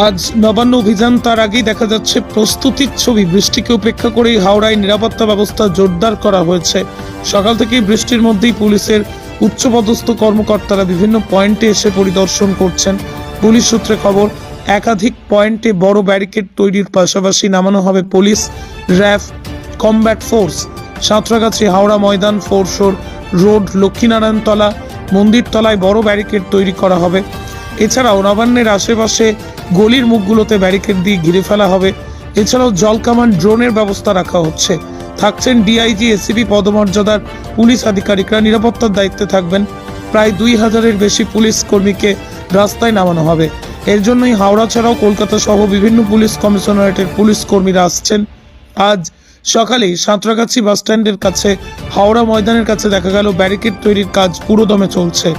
আজ নবান্ন অভিযান তার আগেই দেখা যাচ্ছে, প্রস্তুতির ছবি। বৃষ্টিকে উপেক্ষা করেই হাওড়ায় নিরাপত্তা ব্যবস্থা জোরদার করা হয়েছে। সকাল থেকেই বৃষ্টির মধ্যেই পুলিশের উচ্চপদস্থ কর্মকর্তারা বিভিন্ন পয়েন্টে এসে পরিদর্শন করছেন। পুলিশ সূত্রে খবর, একাধিক পয়েন্টে বড় ব্যারিকেড তৈরির পাশাপাশি নামানো হবে police RAF combat force. Santragachi Howrah Maidan foreshore road, Lakshminarayantala মন্দিরতলায় বড় ব্যারিকেড তৈরি করা হবে। এছাড়াও নবান্নের আশেপাশে গলির মুখগুলোতে ব্যারিকেড দিয়ে ঘিরে ফেলা হবে। এছাড়াও জল কামান ড্রোনের ব্যবস্থা রাখা হচ্ছে। থাকছেন ডিআইজি এসিপি পদমর্যাদার পুলিশ আধিকারিকরা। নিরাপত্তার দায়িত্বে থাকবেন। প্রায় দুই হাজারের বেশি পুলিশ কর্মীকে রাস্তায় নামানো হবে। এর জন্যই হাওড়া ছাড়াও কলকাতা সহ বিভিন্ন পুলিশ কমিশনারেটের পুলিশ কর্মীরা আসছেন। আজ সকালেই সাঁতরাগাছি বাসস্ট্যান্ডের কাছে, হাওড়া ময়দানের কাছে দেখা গেল ব্যারিকেড তৈরির কাজ পুরোদমে চলছে।